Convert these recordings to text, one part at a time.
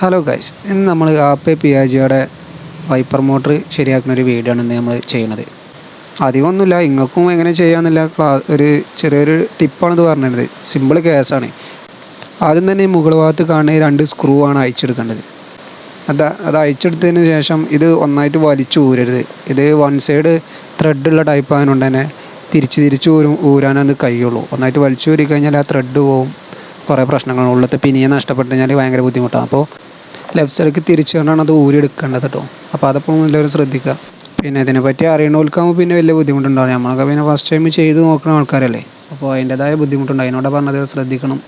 Hello guys ഇന്ന് നമ്മൾ Ape പിയാജിയുടെ വൈപ്പർ മോട്ടർ ശരിയാക്കുന്ന ഒരു വീഡിയോ ആണ് ഇന്ന് നമ്മൾ ചെയ്യുന്നത്. അധികമൊന്നുമില്ല. ഇങ്ങൾക്കും എങ്ങനെ ചെയ്യാമെന്നില്ല ക്ലാ ഒരു ചെറിയൊരു ടിപ്പാണ് ഇത് പറഞ്ഞത് സിമ്പിൾ കേസാണ് ആദ്യം തന്നെ മുകൾ ഭാഗത്ത് കാണുന്ന രണ്ട് സ്ക്രൂ ആണ് അയച്ചെടുക്കേണ്ടത് അത് അത് അയച്ചെടുത്തതിന് ശേഷം ഇത് ഒന്നായിട്ട് വലിച്ചു ഊരരുത്. ഇത് വൺ സൈഡ് ത്രെഡുള്ള ടൈപ്പ് ആയതുകൊണ്ട് തന്നെ തിരിച്ച് തിരിച്ച് ഊരും ഊരാനാണ് കഴിയുള്ളൂ. ഒന്നായിട്ട് വലിച്ചു ഊരി കഴിഞ്ഞാൽ ആ ത്രെഡ് പോവും. കുറേ പ്രശ്നങ്ങളുള്ളത് പിന്നെ നഷ്ടപ്പെട്ട് കഴിഞ്ഞാൽ ഭയങ്കര ബുദ്ധിമുട്ടാണ്. അപ്പോൾ ലെഫ്റ്റ് സൈഡിലേക്ക് തിരിച്ചു കൊണ്ടാണ് അത് ഊരി എടുക്കേണ്ടത് കേട്ടോ അപ്പോൾ അതപ്പോൾ എല്ലാവരും ശ്രദ്ധിക്കുക പിന്നെ ഇതിനെപ്പറ്റി അറിയണവർക്കാകുമ്പോൾ പിന്നെ വലിയ ബുദ്ധിമുട്ടുണ്ടാവും നമ്മളൊക്കെ പിന്നെ ഫസ്റ്റ് ടൈം ചെയ്ത് നോക്കുന്ന ആൾക്കാരല്ലേ. അപ്പോൾ അതിന്റെതായ ബുദ്ധിമുട്ടുണ്ട് അതിനോട് പറഞ്ഞത് ശ്രദ്ധിക്കണം.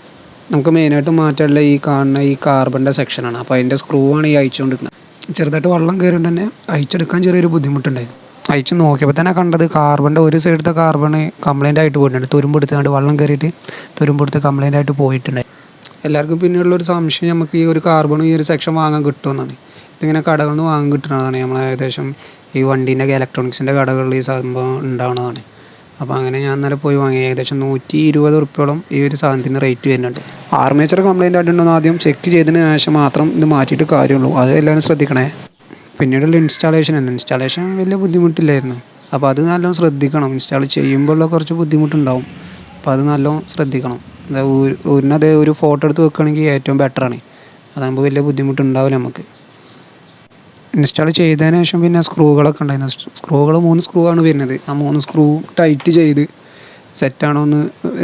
നമുക്ക് മെയിനായിട്ട് മാറ്റാനുള്ള ഈ കാണുന്ന ഈ കാർബണിന്റെ സെക്ഷനാണ് അപ്പോൾ അതിന്റെ സ്ക്രൂ ആണ് ഈ അയച്ചുകൊണ്ടിരിക്കുന്നത് ചെറുതായിട്ട് വെള്ളം കയറിയിട്ട് തന്നെ അയച്ചെടുക്കാൻ ചെറിയൊരു ബുദ്ധിമുട്ടുണ്ടായിരുന്നു. അയച്ച് നോക്കിയപ്പോൾ തന്നെ കണ്ടത് കാർബണിന്റെ ഒരു സൈഡത്തെ കാർബൺ കംപ്ലൈന്റ് ആയിട്ട് പോയിട്ടുണ്ട്. തുരുമ്പെടുത്തുകൊണ്ട് വെള്ളം കയറിയിട്ട് തുരുമ്പെടുത്ത് കംപ്ലൈന്റ് ആയിട്ട് പോയിട്ടുണ്ട് എല്ലാവർക്കും പിന്നെയുള്ളൊരു സംശയം നമുക്ക് ഈ ഒരു കാർബണും ഈ ഒരു സെക്ഷൻ വാങ്ങാൻ കിട്ടുമെന്നാണ്. ഇതിങ്ങനെ കടകളിൽ നിന്ന് വാങ്ങാൻ കിട്ടുന്നതാണ് നമ്മൾ ഏകദേശം ഈ വണ്ടീന്റെ ഇലക്ട്രോണിക്സിന്റെ കടകളിൽ ഈ സംഭവം ഉണ്ടാവുന്നതാണ് അപ്പോൾ അങ്ങനെ ഞാൻ ഇന്നലെ പോയി വാങ്ങി. ഏകദേശം നൂറ്റി ഇരുപത് ഉറുപ്പ്യോളം ഈ ഒരു സാധനത്തിന് റേറ്റ് വരുന്നുണ്ട്. ആർമേച്ചർ കംപ്ലൈന്റ് ആയിട്ടുണ്ടോ ആദ്യം ചെക്ക് ചെയ്തതിന് ശേഷം മാത്രം ഇത് മാറ്റിയിട്ട് കാര്യമുള്ളൂ. അത് എല്ലാവരും ശ്രദ്ധിക്കണേ. പിന്നീടുള്ള ഇൻസ്റ്റാളേഷൻ ആണ്. ഇൻസ്റ്റാളേഷൻ വലിയ ബുദ്ധിമുട്ടില്ലായിരുന്നു. അപ്പോൾ അത് നല്ലോണം ശ്രദ്ധിക്കണം. ഇൻസ്റ്റാൾ ചെയ്യുമ്പോഴുള്ള കുറച്ച് ബുദ്ധിമുട്ടുണ്ടാവും. അപ്പോൾ അത് നല്ലോണം ശ്രദ്ധിക്കണം. അത് ഊരിന് അതേ ഒരു ഫോട്ടോ എടുത്ത് വെക്കുകയാണെങ്കിൽ ഏറ്റവും ബെറ്ററാണ് അതാകുമ്പോൾ വലിയ ബുദ്ധിമുട്ടുണ്ടാവില്ല നമുക്ക്. ഇൻസ്റ്റാൾ ചെയ്തതിന് ശേഷം പിന്നെ സ്ക്രൂകളൊക്കെ ഉണ്ടായിരുന്നു. സ്ക്രൂകൾ മൂന്ന് സ്ക്രൂ ആണ് വരുന്നത്. ആ മൂന്ന് സ്ക്രൂ ടൈറ്റ് ചെയ്ത് സെറ്റാണോ എന്ന്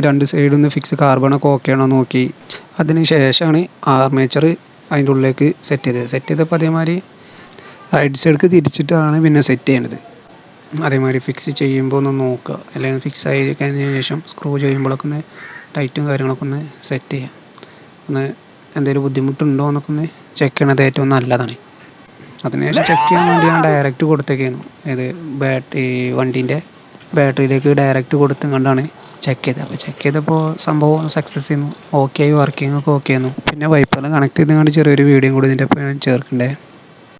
രണ്ട് സൈഡിൽ നിന്ന് ഫിക്സ് കാർബണൊക്കെ ഓക്കെ ആണോ നോക്കി. അതിന് ശേഷമാണ് ആർമേച്ചർ അതിന്റെ ഉള്ളിലേക്ക് സെറ്റ് ചെയ്തത്. സെറ്റ് ചെയ്തപ്പോൾ അതേമാതിരി റൈറ്റ് സൈഡിലേക്ക് തിരിച്ചിട്ടാണ് പിന്നെ സെറ്റ് ചെയ്യേണ്ടത് അതേമാതിരി ഫിക്സ് ചെയ്യുമ്പോൾ ഒന്ന് നോക്കുക. അല്ലെങ്കിൽ ഫിക്സ് ആയി കഴിഞ്ഞതിന് ശേഷം സ്ക്രൂ ചെയ്യുമ്പോഴൊക്കെ ഒന്ന് ടൈറ്റും കാര്യങ്ങളൊക്കെ ഒന്ന് സെറ്റ് ചെയ്യുക ഒന്ന് എന്തെങ്കിലും ബുദ്ധിമുട്ടുണ്ടോ എന്നൊക്കെ ഒന്ന് ചെക്ക് ചെയ്യണത് ഏറ്റവും നല്ലതാണ്. അതിനുശേഷം ചെക്ക് ചെയ്യാൻ വേണ്ടി ഞാൻ ഡയറക്റ്റ് കൊടുത്തേക്കായിരുന്നു ഏത് ബാറ്ററി വണ്ടീന്റെ ബാറ്ററിയിലേക്ക് ഡയറക്റ്റ് കൊടുത്തും കണ്ടാണ് ചെക്ക് ചെയ്തത്. അപ്പോൾ ചെക്ക് ചെയ്തപ്പോൾ സംഭവം സക്സസ് ചെയ്യുന്നു ഓക്കെ ആയി വർക്കിംഗ് ഒക്കെ ഓക്കെ ആയിരുന്നു പിന്നെ വൈപ്പറിൽ കണക്ട് ചെയ്ത് കണ്ട് ചെറിയൊരു വീഡിയോ കൂടി ഇതിന്റെ ഞാൻ ചേർക്കണ്ടേ?